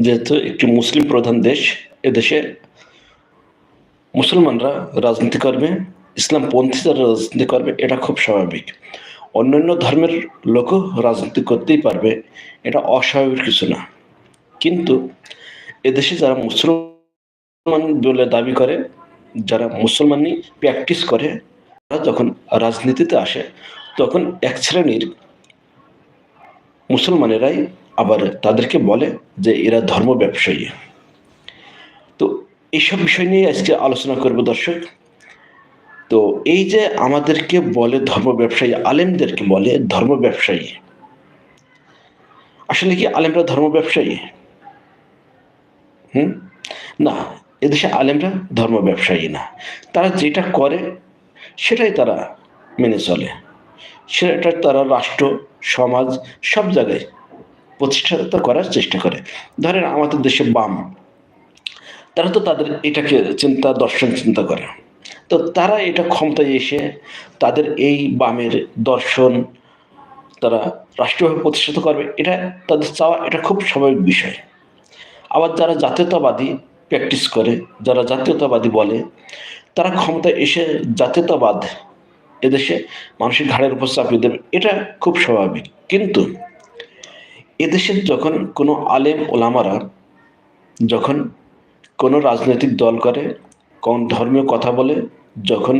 যেহেতু একটি মুসলিম প্রধান দেশ, এদেশে মুসলমানরা রাজনীতি করবে ইসলামপন্থী যারা রাজনীতি করবে, এটা খুব স্বাভাবিক। অন্যান্য ধর্মের লোকও রাজনীতি করতেই পারবে, এটা অস্বাভাবিক কিছু না। কিন্তু এদেশে যারা মুসলমান বলে দাবি করে, যারা মুসলমানই প্র্যাকটিস করে, তারা যখন রাজনীতিতে আসে, তখন এক শ্রেণির মুসলমানেরাই আবার তাদেরকে বলে যে এরা ধর্ম ব্যবসায়ী। তো এইসব বিষয় নিয়ে আজকে আলোচনা করব দর্শক। তো এই যে আমাদেরকে বলে ধর্ম ব্যবসায়ী, আলেমদেরকে বলে ধর্ম ব্যবসায়ী। আসলে কি আলেমরা ধর্ম ব্যবসায়ী? হুম? না, এদেশে আলেমরা ধর্ম ব্যবসায়ী না। তারা যেটা করে, সেটাই তারা মেনে চলে। সেটা তারা রাষ্ট্র, সমাজ সব জায়গায় প্রতিষ্ঠাতা করার চেষ্টা করে। ধরেন আমাদের দেশে বাম, তারা তো তাদের এটাকে চিন্তা, দর্শন চিন্তা করে। তো তারা এটা ক্ষমতায় এসে তাদের এই বামের দর্শন তারা রাষ্ট্রীয়ভাবে প্রতিষ্ঠিত করবে, এটা তাদের চাওয়া, এটা খুব স্বাভাবিক বিষয়। আবার যারা জাতীয়তাবাদী প্র্যাকটিস করে, যারা জাতীয়তাবাদী বলে, তারা ক্ষমতায় এসে জাতীয়তাবাদ এদেশে মানুষের ঘাড়ের উপর চাপিয়ে দেবে, এটা খুব স্বাভাবিক। কিন্তু এদেশের যখন কোনো আলেম ওলামারা যখন কোনো রাজনৈতিক দল করে, কোন ধর্মীয় কথা বলে, যখন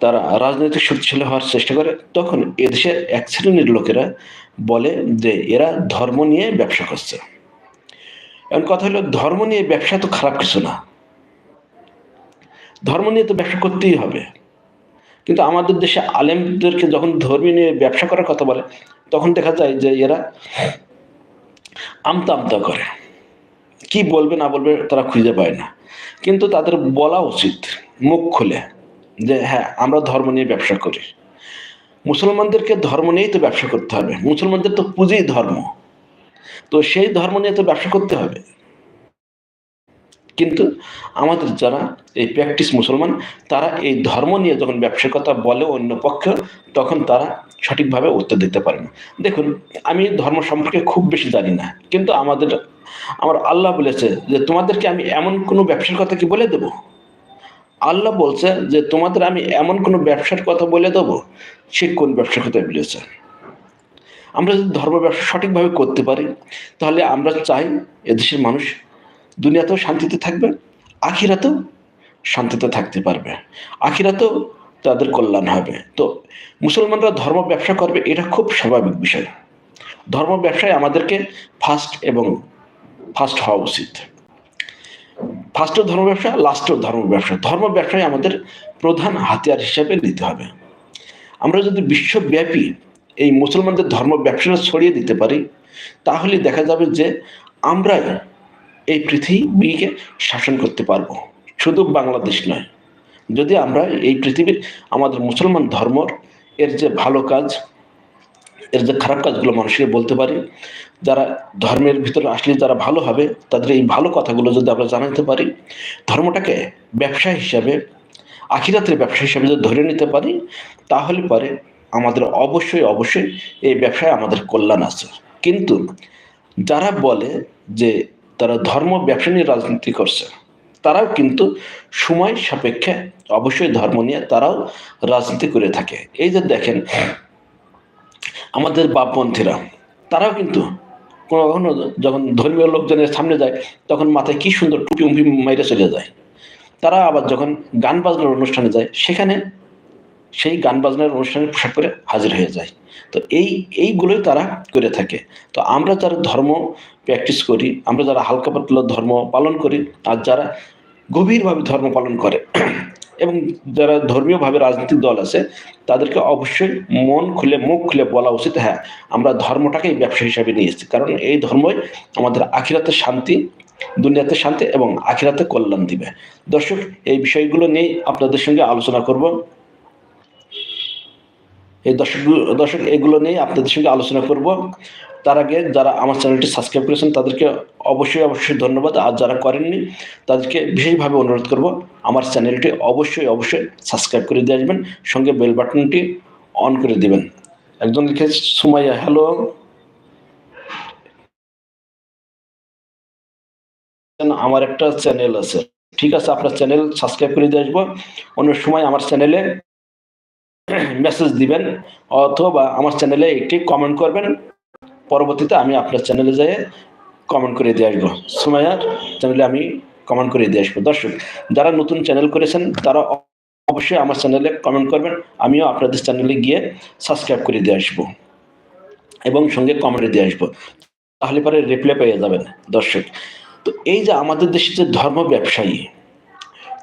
তারা রাজনৈতিক শক্তিশালী হওয়ার চেষ্টা করে, তখন এদেশের এক শ্রেণির লোকেরা বলে যে এরা ধর্ম নিয়ে ব্যবসা করছে। এখন কথা হলো, ধর্ম নিয়ে ব্যবসা তো খারাপ কিছু না। ধর্ম নিয়ে তো ব্যবসা করতেই হবে। কিন্তু আমাদের দেশে আলেমদেরকে যখন ধর্ম নিয়ে ব্যবসা করার কথা বলে তখন দেখা যায় যে এরা আমতা আমতা করে। কি বলবে না বলবে তারা খুঁজে পায় না। কিন্তু তাদের বলা উচিত, মুখ খুলে, যে হ্যাঁ আমরা ধর্ম নিয়ে ব্যবসা করি। মুসলমানদেরকে ধর্ম নিয়েই তো ব্যবসা করতে হবে। মুসলমানদের তো পুঁজি ধর্ম। তো সেই ধর্ম নিয়ে তো ব্যবসা করতে হবে। কিন্তু আমাদের যারা এই প্র্যাকটিস মুসলমান, তারা এই ধর্ম নিয়ে যখন ব্যবসার কথা বলে অন্য পক্ষ, তখন তারা সঠিকভাবে উত্তর দিতে পারে না। দেখুন, আমি ধর্ম সম্পর্কে খুব বেশি জানি না, কিন্তু আমাদের, আমার আল্লাহ বলেছে যে তোমাদেরকে আমি এমন কোনো ব্যবসার কথা কি বলে দেব? আল্লাহ বলছে যে তোমাদের আমি এমন কোনো ব্যবসার কথা বলে দেবো, সে কোন ব্যবসার কথা বলেছে? আমরা যদি ধর্ম ব্যবসা সঠিকভাবে করতে পারি, তাহলে আমরা চাই এদেশের মানুষ দুনিয়াতেও শান্তিতে থাকবে, আখিরাতেও শান্তিতে থাকতে পারবে। আখিরাতেও তাদের কল্যাণ হবে। তো মুসলমানরা ধর্ম ব্যবসা করবে, এটা খুব স্বাভাবিক বিষয়। ধর্ম ব্যবসায় আমাদেরকে ফার্স্ট এবং ফার্স্ট হওয়া উচিত। ফার্স্টও ধর্ম ব্যবসা লাস্টও ধর্ম ব্যবসা। ধর্ম ব্যবসায় আমাদের প্রধান হাতিয়ার হিসাবে নিতে হবে। আমরা যদি বিশ্বব্যাপী এই মুসলমানদের ধর্ম ব্যবসাটা ছড়িয়ে দিতে পারি, তাহলে দেখা যাবে যে আমরাই এই পৃথিবীকে শাসন করতে পারব। শুধু বাংলাদেশ নয়। যদি আমরা এই পৃথিবীর আমাদের মুসলমান ধর্মর এর যে ভালো কাজ, এর যে খারাপ কাজগুলো মানুষকে বলতে পারি, যারা ধর্মের ভিতরে আসলে যারা ভালো হবে, তাদের এই ভালো কথাগুলো যদি আমরা জানাতে পারি, ধর্মটাকে ব্যবসা হিসাবে, আখিরাতের ব্যবসা হিসাবে যদি ধরে নিতে পারি, তাহলে পরে আমাদের অবশ্যই অবশ্যই এই ব্যবসায় আমাদের কল্যাণ আছে। কিন্তু যারা বলে যে তারা ধর্ম ব্যবসা নিয়ে রাজনীতি করছে। তারাও কিন্তু সময় সাপেক্ষে অবশ্যই ধর্ম নিয়ে তারাও রাজনীতি করে থাকে। এই যে দেখেন, আমাদের বাপপন্থীরা তারাও কিন্তু কোনো কখনো যখন ধর্মীয় লোকজনের সামনে যায়, তখন মাথায় কি সুন্দর টুপি উম্পি মাইরে চলে যায়। তারা আবার যখন গান বাজনার অনুষ্ঠানে যায়, সেখানে সেই গান বাজনার অনুষ্ঠানে পোশাক করে হাজির হয়ে যায়। তো এই, এইগুলোই তারা করে থাকে। তো আমরা যারা ধর্ম প্র্যাকটিস করি, আমরা যারা হালকা পাতলা ধর্ম পালন করি, আর যারা গভীরভাবে ধর্ম পালন করে, এবং যারা ধর্মীয়ভাবে রাজনৈতিক দল আছে, তাদেরকে অবশ্যই মন খুলে, মুখ খুলে বলা উচিত হ্যাঁ আমরা ধর্মটাকেই ব্যবসা হিসাবে নিয়েছি কারণ এই ধর্মই আমাদের আখিরাতে শান্তি, দুনিয়াতে শান্তি এবং আখিরাতে কল্যাণ দিবে। দর্শক, এই বিষয়গুলো নিয়ে আপনাদের সঙ্গে আলোচনা করব। এই দর্শক দর্শক, এগুলো নিয়ে আপনাদের সঙ্গে আলোচনা করব। তার আগে যারা আমার চ্যানেলটি সাবস্ক্রাইব করেছেন, তাদেরকে অবশ্যই অবশ্যই ধন্যবাদ। আর যারা করেননি, তাদেরকে বিশেষভাবে অনুরোধ করব, আমার চ্যানেলটি অবশ্যই অবশ্যই সাবস্ক্রাইব করে দিয়ে আসবেন। সঙ্গে বেল বাটনটি অন করে দিবেন। একজন লিখে সুমাইয়া, হ্যালো। আমার একটা চ্যানেল আছে। ঠিক আছে, আপনার চ্যানেল সাবস্ক্রাইব করে দিয়ে আসব। অন্য সময় আমার চ্যানেলে মেসেজ দিবেন অথবা আমার চ্যানেলে একটি কমেন্ট করবেন। পরবর্তীতে আমি আপনার চ্যানেলে যেয়ে কমেন্ট করে দিয়ে আসব। সুমাইয়ার চ্যানেলে আমি কমেন্ট করে দিয়ে আসব। দর্শক, যারা নতুন চ্যানেল করেছেন, তারা অবশ্যই আমার চ্যানেলে কমেন্ট করবেন। আমিও আপনাদের চ্যানেলে গিয়ে সাবস্ক্রাইব করে দিয়ে আসব এবং সঙ্গে কমেন্টে দিয়ে আসব। তাহলে পরে রিপ্লাই পেয়ে যাবেন। দর্শক, তো এই যে আমাদের দেশে যে ধর্ম ব্যবসায়ী,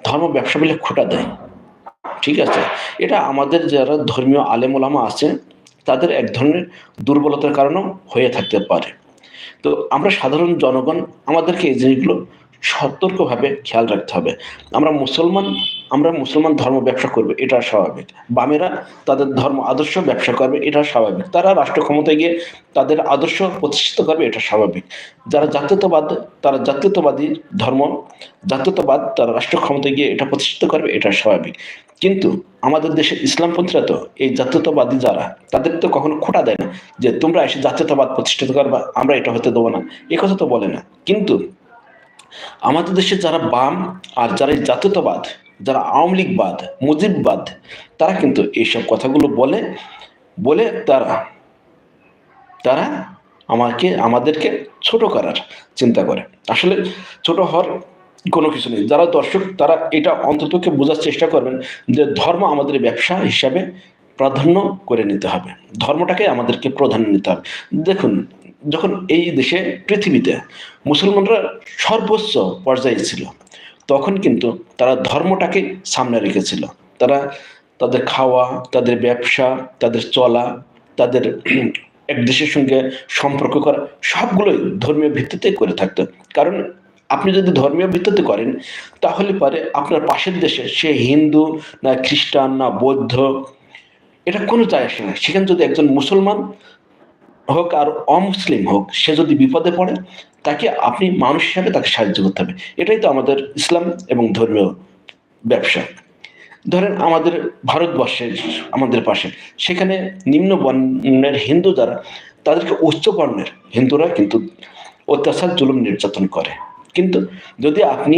ধর্ম ব্যবসা বলে খোটা দেয়। ঠিক আছে? এটা আমাদের যারা ধর্মীয় আলেম ওলামা আছেন, তাদের এক ধরনের দুর্বলতার কারণেও হয়ে থাকতে পারে। তো আমরা সাধারণ জনগণ, আমাদেরকে এই জিনিসগুলো সতর্কভাবে খেয়াল রাখতে হবে। আমরা মুসলমান আমরা মুসলমান ধর্ম ব্যবসা করবে, এটা স্বাভাবিক। বামেরা তাদের ধর্ম আদর্শ ব্যবসা করবে, এটা স্বাভাবিক। তারা রাষ্ট্র ক্ষমতায় গিয়ে তাদের আদর্শ প্রতিষ্ঠিত করবে, এটা স্বাভাবিক। যারা জাতীয়তাবাদ, তারা জাতীয়তাবাদী ধর্ম, জাতীয়তাবাদ তারা রাষ্ট্র ক্ষমতায় গিয়ে এটা প্রতিষ্ঠিত করবে, এটা স্বাভাবিক। কিন্তু আমাদের দেশে ইসলামপন্থীরা তো এই জাতীয়তাবাদী যারা, তাদের তো কখনো খোটা দেয় না যে তোমরা এসে জাতীয়তাবাদ প্রতিষ্ঠিত করবা, আমরা এটা হতে দেবো না। এ কথা তো বলে না। কিন্তু আমাদের দেশে যারা বাম আর যারা জাতীয়তাবাদ, যারা আওয়ামী লীগবাদ মুজিববাদ তারা কিন্তু এইসব কথাগুলো বলে বলে তারা তারা আমাকে, আমাদেরকে ছোট করার চিন্তা করে। আসলে ছোট হওয়ার কোনো কিছু নেই। যারা দর্শক, তারা এটা অন্ততকে বোঝার চেষ্টা করবেন যে ধর্ম আমাদের ব্যবসা হিসাবে প্রাধান্য করে নিতে হবে। ধর্মটাকে আমাদেরকে প্রাধান্য নিতে হবে। দেখুন যখন এই দেশে পৃথিবীতে মুসলমানরা সর্বোচ্চ পর্যায়ে ছিল, তখন কিন্তু তারা ধর্মটাকে সামনে রেখেছিল। তারা তাদের খাওয়া, তাদের ব্যবসা, তাদের চলা, তাদের এক দেশের সঙ্গে সম্পর্ক করা, সবগুলোই ধর্মীয় ভিত্তিতে করে থাকতো। কারণ আপনি যদি ধর্মীয় ভিত্তিতে করেন, তাহলে পরে আপনার পাশের দেশে সে হিন্দু, না খ্রিস্টান, না বৌদ্ধ, এটা কোনো যায় আসে না। সেখানে যদি একজন মুসলমান হোক আর অমুসলিম হোক, সে যদি বিপদে পড়ে, তাকে আপনি মানুষ হিসাবে তাকে সাহায্য করতে হবে। এটাই তো আমাদের ইসলাম এবং ধর্মীয় ব্যবসা। ধরেন আমাদের ভারতবর্ষের, আমাদের পাশে, সেখানে নিম্ন বর্ণের হিন্দু যারা, তাদেরকে উচ্চ বর্ণের হিন্দুরা কিন্তু অত্যাচার, জুলুম, নির্যাতন করে। কিন্তু যদি আপনি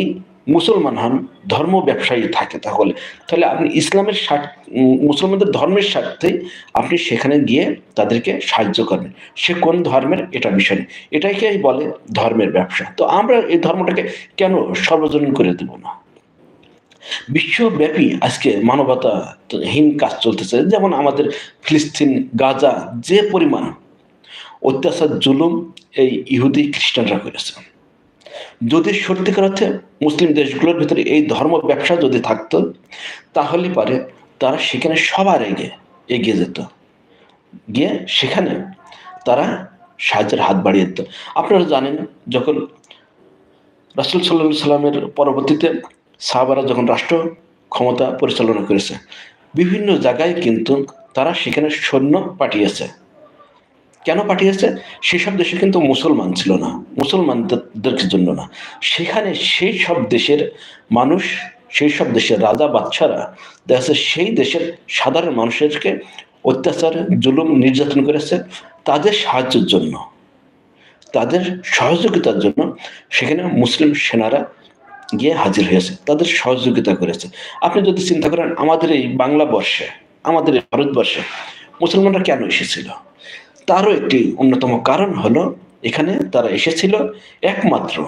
মুসলমান হন, ধর্ম ব্যবসায়ী থাকে তাহলে। তাহলে আপনি ইসলামের স্বার্থ মুসলমানদের ধর্মের স্বার্থেই আপনি সেখানে গিয়ে তাদেরকে সাহায্য করবেন সে কোন ধর্মের? এটা বিষয় নেই। এটাকেই বলে ধর্মের ব্যবসা। তো আমরা এই ধর্মটাকে কেন সর্বজনীন করে দেব না? বিশ্বব্যাপী আজকে মানবতাহীন কাজ চলতেছে। যেমন আমাদের ফিলিস্তিন, গাজা, যে পরিমাণ অত্যাচার, জুলুম এই ইহুদি খ্রিস্টানরা করেছে। যদি সত্যিকার অর্থে মুসলিম দেশগুলোর ভিতরে এই ধর্ম ব্যবসা যদি থাকতো, তাহলে পারে তারা সেখানে সবার এগে, এগিয়ে যেত। গিয়ে সেখানে তারা সাহায্যের হাত বাড়িয়ে দিত। আপনারা জানেন, যখন রাসুল সাল্লা সাল্লামের পরবর্তীতে সাহাবারা যখন রাষ্ট্র ক্ষমতা পরিচালনা করেছে, বিভিন্ন জায়গায় কিন্তু তারা সেখানে সৈন্য পাঠিয়েছে। কেন পাঠিয়েছে? সেসব দেশে কিন্তু মুসলমান ছিল না, মুসলমানদের জন্য না। সেখানে সেই সব দেশের মানুষ, সেই সব দেশের রাজা বাচ্চারা দেখা সেই দেশের সাধারণ মানুষেরকে অত্যাচার, জুলুম, নির্যাতন করেছে তাদের সাহায্যের জন্য। তাদের সহযোগিতার জন্য সেখানে মুসলিম সেনারা গিয়ে হাজির হয়েছে, তাদের সহযোগিতা করেছে। আপনি যদি চিন্তা করেন, আমাদের এই বাংলা বর্ষে, আমাদের এই ভারতবর্ষে মুসলমানরা কেন এসেছিল? তারও একটি অন্যতম কারণ হলো এখানে তারা এসেছিল একমাত্র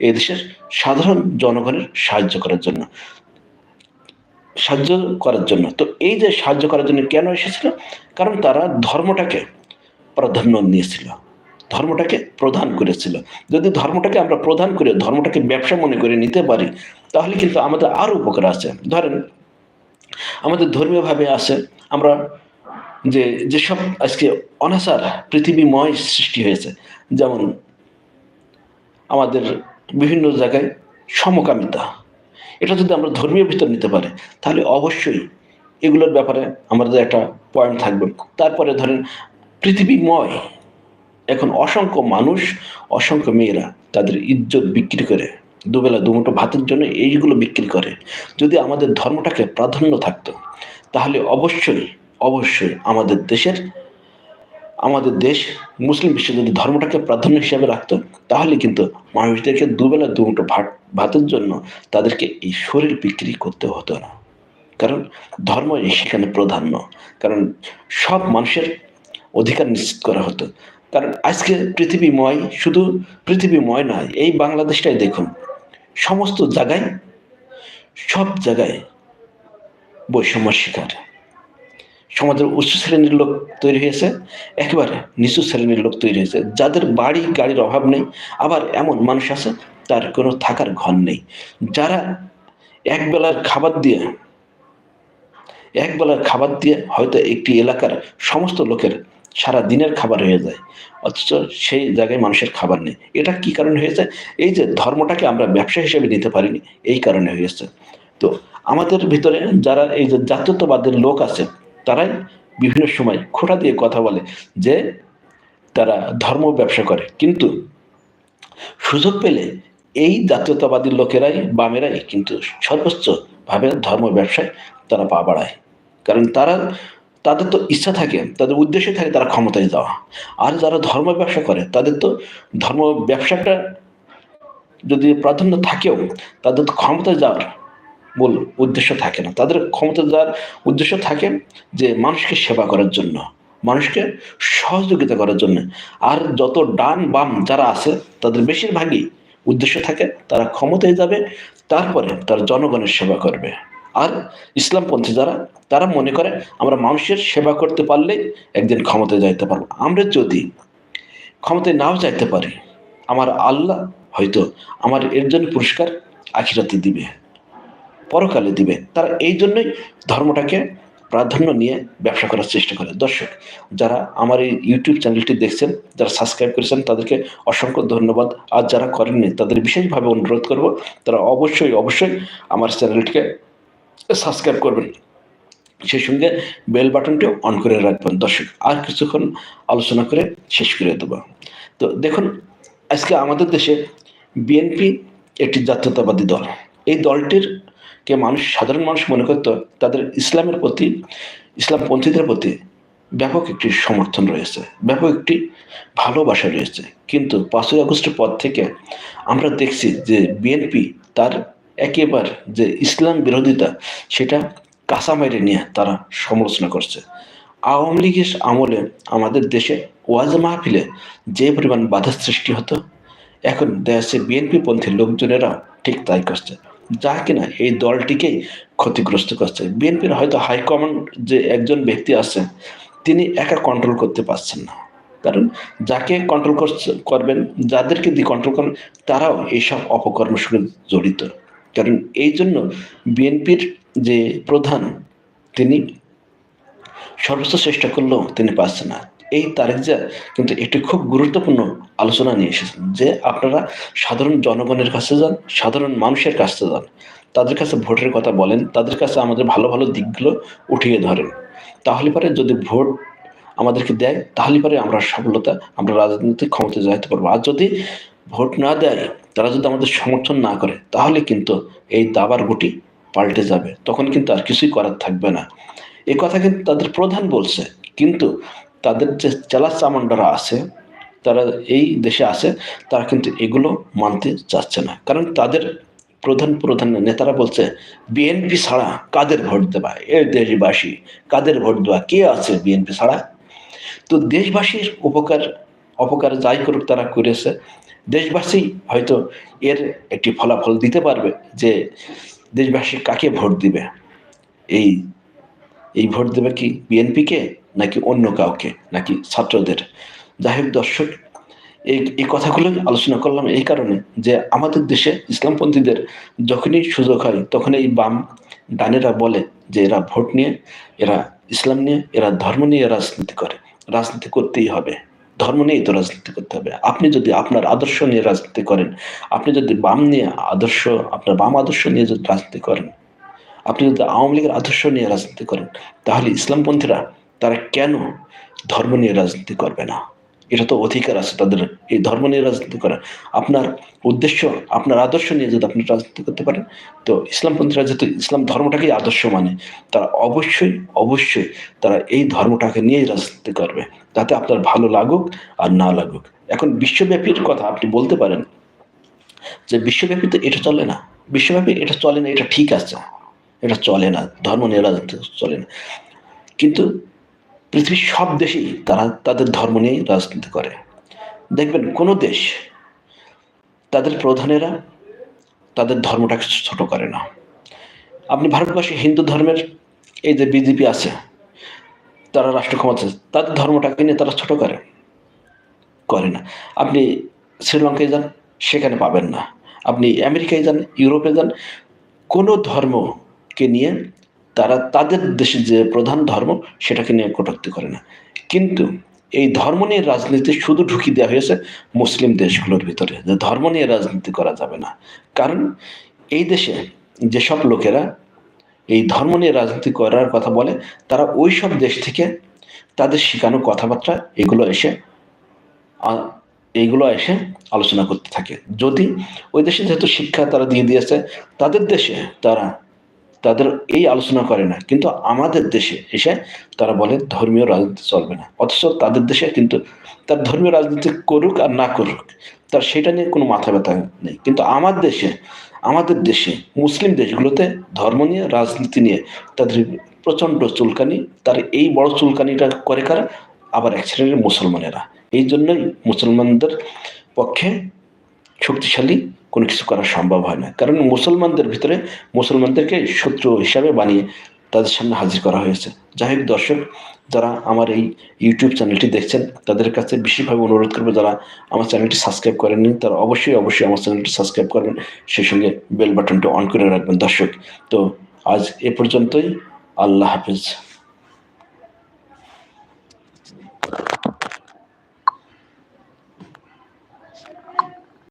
এই দেশের সাধারণ জনগণের সাহায্য করার জন্য। সাহায্য করার জন্য। তো এই যে সাহায্য করার জন্য কেন এসেছিল? কারণ তারা ধর্মটাকে প্রাধান্য নিয়েছিল। ধর্মটাকে প্রধান করেছিল। যদি ধর্মটাকে আমরা প্রধান করে, ধর্মটাকে ব্যবসা মনে করে নিতে পারি, তাহলে কিন্তু আমাদের আরও উপকার আছে। ধরেন, আমাদের ধর্মীয়ভাবে আছে, আমরা যে যেসব আজকে অনাচার পৃথিবীময় সৃষ্টি হয়েছে, যেমন আমাদের বিভিন্ন জায়গায় সমকামিতা, এটা যদি আমরা ধর্মীয় ভিতর নিতে পারি, তাহলে অবশ্যই এগুলোর ব্যাপারে আমাদের একটা পয়েন্ট থাকবে। তারপরে ধরেন পৃথিবীময়, এখন অসংখ্য মানুষ, অসংখ্য মেয়েরা তাদের ইজ্জত বিক্রি করে, দুবেলা দুমুটো ভাতের জন্য এইগুলো বিক্রি করে। যদি আমাদের ধর্মটাকে প্রাধান্য থাকতো, তাহলে অবশ্যই অবশ্যই আমাদের দেশের, আমাদের দেশ মুসলিম বিশ্ব যদি ধর্মটাকে প্রাধান্য হিসাবে রাখত, তাহলে কিন্তু মানুষদেরকে দুবেলা দুমুটো ভাত, ভাতের জন্য তাদেরকে এই শরীর বিক্রি করতে হতো না। কারণ ধর্ম সেখানে প্রাধান্য। কারণ সব মানুষের অধিকার নিশ্চিত করা হতো। কারণ আজকে পৃথিবীময়, শুধু পৃথিবীময় নয়, এই বাংলাদেশটাই দেখুন, সমস্ত জায়গায়, সব জায়গায় বৈষম্য শিকার। সমাজের উচ্চ শ্রেণির লোক তৈরি হয়েছে, একেবারে নিচু শ্রেণির লোক তৈরি হয়েছে। যাদের বাড়ি গাড়ির অভাব নেই, আবার এমন মানুষ আছে, তার কোনো থাকার ঘর নেই। যারা একবেলার খাবার দিয়ে একবেলার খাবার দিয়ে হয়তো একটি এলাকার সমস্ত লোকের সারা দিনের খাবার হয়ে যায়, অথচ সেই জায়গায় মানুষের খাবার নেই। এটা কি কারণে হয়েছে? এই যে ধর্মটাকে আমরা ব্যবসা হিসেবে নিতে পারিনি, এই কারণে হয়েছে। তো আমাদের ভিতরে যারা এই যে জাতীয়তাবাদের লোক আছে তারাই বিভিন্ন সময় খোটা দিয়ে কথা বলে যে তারা ধর্ম ব্যবসা করে। কিন্তু সুযোগ পেলে এই জাতীয়তাবাদী লোকেরাই বামেরাই কিন্তু সর্বোচ্চভাবে ধর্ম ব্যবসায় তারা পা বাড়ায়। কারণ তারা, তাদের তো ইচ্ছা থাকে, তাদের উদ্দেশ্য থাকে তারা ক্ষমতায় যাওয়া। আর যারা ধর্ম ব্যবসা করে, তাদের তো ধর্ম ব্যবসাটা যদি প্রাধান্য থাকেও, তাদের তো ক্ষমতায় যাওয়ার মূল উদ্দেশ্য থাকে না। তাদের ক্ষমতা যাওয়ার উদ্দেশ্য থাকে যে মানুষকে সেবা করার জন্য, মানুষকে সহযোগিতা করার জন্য। আর যত ডান বাম যারা আছে, তাদের বেশিরভাগই উদ্দেশ্য থাকে তারা ক্ষমতায় যাবে, তারপরে তার জনগণের সেবা করবে। আর ইসলামপন্থী যারা, তারা মনে করে আমরা মানুষের সেবা করতে পারলেই একদিন ক্ষমতায় যাইতে পারব। আমরা যদি ক্ষমতায় নাও যাইতে পারি, আমার আল্লাহ হয়তো আমার এর জন্য পুরস্কার আখিরাতে দিবে। পরকালে দিবে। তারা এই জন্যই ধর্মটাকে প্রাধান্য নিয়ে ব্যবসা করার চেষ্টা করে। দর্শক, যারা আমার এই ইউটিউব চ্যানেলটি দেখছেন, যারা সাবস্ক্রাইব করেছেন, তাদেরকে অসংখ্য ধন্যবাদ। আর যারা করেননি, তাদের বিশেষভাবে অনুরোধ করব, তারা অবশ্যই অবশ্যই আমার চ্যানেলটিকে সাবস্ক্রাইব করবেন। সেই সঙ্গে বেল বাটনটিও অন করে রাখবেন। দর্শক, আর কিছুক্ষণ আলোচনা করে শেষ করে দেবো। তো দেখুন, আজকে আমাদের দেশে বিএনপি একটি জাতীয়তাবাদী দল। এই দলটির কে মানুষ, সাধারণ মানুষ মনে করত, তাদের ইসলামের প্রতি ইসলামপন্থীদের প্রতি ব্যাপক একটি সমর্থন রয়েছে, ব্যাপক একটি ভালোবাসা রয়েছে। কিন্তু পাঁচই আগস্টের পর থেকে আমরা দেখছি যে বিএনপি তার একেবারে যে ইসলাম বিরোধিতা, সেটা কাঁচা নিয়ে তারা সমালোচনা করছে। আওয়ামী লীগের আমলে আমাদের দেশে ওয়াজ মাহফিলে যে পরিমাণ বাধার সৃষ্টি হতো, এখন দেশে বিএনপি পন্থী লোকজনেরা ঠিক তাই করছে। যা কিনা এই দলটিকেই ক্ষতিগ্রস্ত করছে। বিএনপির হয়তো হাইকমান্ড যে একজন ব্যক্তি আছে, তিনি একা কন্ট্রোল করতে পারছেন না। কারণ যাকে কন্ট্রোল করবেন, যাদেরকে দিয়ে কন্ট্রোল করেন, তারাও এইসব অপকর্মের সঙ্গে জড়িত। কারণ এই জন্য বিএনপির যে প্রধান, তিনি সর্বোচ্চ চেষ্টা করলেও তিনি পাচ্ছেন না। এই তারেক যা কিন্তু একটি খুব গুরুত্বপূর্ণ আলোচনা নিয়ে এসেছেন যে আপনারা সাধারণ জনগণের কাছে যান, সাধারণ মানুষের কাছে যান, তাদের কাছে ভোটের কথা বলেন, তাদের কাছে আমাদের ভালো ভালো দিকগুলো উঠিয়ে ধরেন। তাহলে পরে যদি ভোট আমাদেরকে দেয়, তাহলে পরে আমরা সফলতা, আমরা রাজনৈতিক ক্ষমতা যাইতে পারব। আর যদি ভোট না দেয়, তারা যদি আমাদের সমর্থন না করে, তাহলে কিন্তু এই দাবার গুটি পাল্টে যাবে। তখন কিন্তু আর কিছুই করার থাকবে না। এ কথা কিন্তু তাদের প্রধান বলছে। কিন্তু তাদের যে চেলা চামান্ডারা আছে, তারা এই দেশে আছে, তারা কিন্তু এগুলো মানতে চাচ্ছে না। কারণ তাদের প্রধান প্রধান নেতারা বলছে, বিএনপি ছাড়া কাদের ভোট দেবা? এ দেশবাসী, কাদের ভোট দেওয়া কে আছে বিএনপি ছাড়া? তো দেশবাসীর উপকার, অপকার যাই করুক তারা করেছে। দেশবাসী হয়তো এর একটি ফলাফল দিতে পারবে যে দেশবাসী কাকে ভোট দিবে? এই এই ভোট দেবে কি বিএনপিকে নাকি অন্য কাউকে, নাকি ছাত্রদের। যাই হোক দর্শক, এই এই কথাগুলো আলোচনা করলাম এই কারণে যে আমাদের দেশে ইসলামপন্থীদের যখনই সুযোগ হয় তখন এই বাম ডানেরা বলে যে এরা ভোট নিয়ে, এরা ইসলাম নিয়ে, এরা ধর্ম নিয়ে রাজনীতি করে। রাজনীতি করতেই হবে। ধর্ম নিয়েই তো রাজনীতি করতে হবে। আপনি যদি আপনার আদর্শ নিয়ে রাজনীতি করেন, আপনি যদি বাম নিয়ে আদর্শ, আপনার বাম আদর্শ নিয়ে যদি রাজনীতি করেন, আপনি যদি আওয়ামী লীগের আদর্শ নিয়ে রাজনীতি করেন, তাহলে ইসলামপন্থীরা তারা কেন ধর্ম নিয়ে রাজনীতি করবে না? এটা তো অধিকার আছে তাদের। এই ধর্ম নিয়ে রাজনীতি করার আপনার উদ্দেশ্য, আপনার আদর্শ নিয়ে যদি আপনি রাজনীতি করতে পারেন, তো ইসলামপন্থীরা যেহেতু ইসলাম ধর্মটাকেই আদর্শ মানে তারা অবশ্যই অবশ্যই তারা এই ধর্মটাকে নিয়েই রাজনীতি করবে। তাতে আপনার ভালো লাগুক আর না লাগুক। এখন বিশ্বব্যাপীর কথা আপনি বলতে পারেন যে বিশ্বব্যাপী তো এটা চলে না। বিশ্বব্যাপী এটা চলে না, এটা ঠিক আছে। এটা চলে না। ধর্ম নিয়ে রাজনীতি চলে না। কিন্তু পৃথিবীর সব দেশেই তারা তাদের ধর্ম নিয়েই রাজনীতি করে। দেখবেন কোনো দেশ তাদের প্রধানেরা তাদের ধর্মটাকে ছোট করে না। আপনি ভারতবর্ষে হিন্দু ধর্মের এই যে বিজেপি আছে, তারা রাষ্ট্র ক্ষমতা তাদের ধর্মটাকে নিয়ে তারা ছোট করে করে না। আপনি শ্রীলঙ্কায় যান, সেখানে পাবেন না। আপনি আমেরিকায় যান, ইউরোপে যান, কোনো ধর্মকে নিয়ে তারা তাদের দেশের যে প্রধান ধর্ম সেটাকে নিয়ে কটূক্তি করে না। কিন্তু এই ধর্ম নিয়ে রাজনীতি শুধু ঢুকিয়ে দেওয়া হয়েছে মুসলিম দেশগুলোর ভিতরে, যে ধর্ম নিয়ে রাজনীতি করা যাবে না। কারণ এই দেশে যেসব লোকেরা এই ধর্ম নিয়ে রাজনীতি করার কথা বলে, তারা ওই সব দেশ থেকে তাদের শেখানো কথাবার্তা, এগুলো এসে এইগুলো এসে আলোচনা করতে থাকে। যদি ওই দেশে যেহেতু শিক্ষা তারা দিয়ে দিয়েছে, তাদের দেশে তারা তাদের এই আলোচনা করে না। কিন্তু আমাদের দেশে এসে তারা বলে ধর্মীয় রাজনীতি চলবে না। অথচ তাদের দেশে কিন্তু তার ধর্মীয় রাজনীতি করুক আর না করুক, তার সেটা নিয়ে কোনো মাথা ব্যথা নেই। কিন্তু আমার দেশে, আমাদের দেশে, মুসলিম দেশগুলোতে ধর্ম নিয়ে, রাজনীতি নিয়ে তাদের প্রচণ্ড চুলকানি, তার এই বড় চুলকানিটা করে কারা? আবার এক শ্রেণির মুসলমানেরা। এই জন্যই মুসলমানদের পক্ষে শক্তিশালী কোনো কিছু করা সম্ভব হয় না। কারণ মুসলমানদের ভিতরে মুসলমানদেরকে শত্রু হিসাবে বানিয়ে তাদের সামনে হাজির করা হয়েছে। যাই হোক দর্শক, যারা আমার এই ইউটিউব চ্যানেলটি দেখছেন, তাদের কাছে বিশেষভাবে অনুরোধ করব যারা আমার চ্যানেলটি সাবস্ক্রাইব করেননি, তারা অবশ্যই অবশ্যই আমার চ্যানেলটি সাবস্ক্রাইব করবেন। সেই সঙ্গে বেল বাটনটি অন করে রাখবেন দর্শক। তো আজ এ পর্যন্তই। আল্লাহ হাফিজ।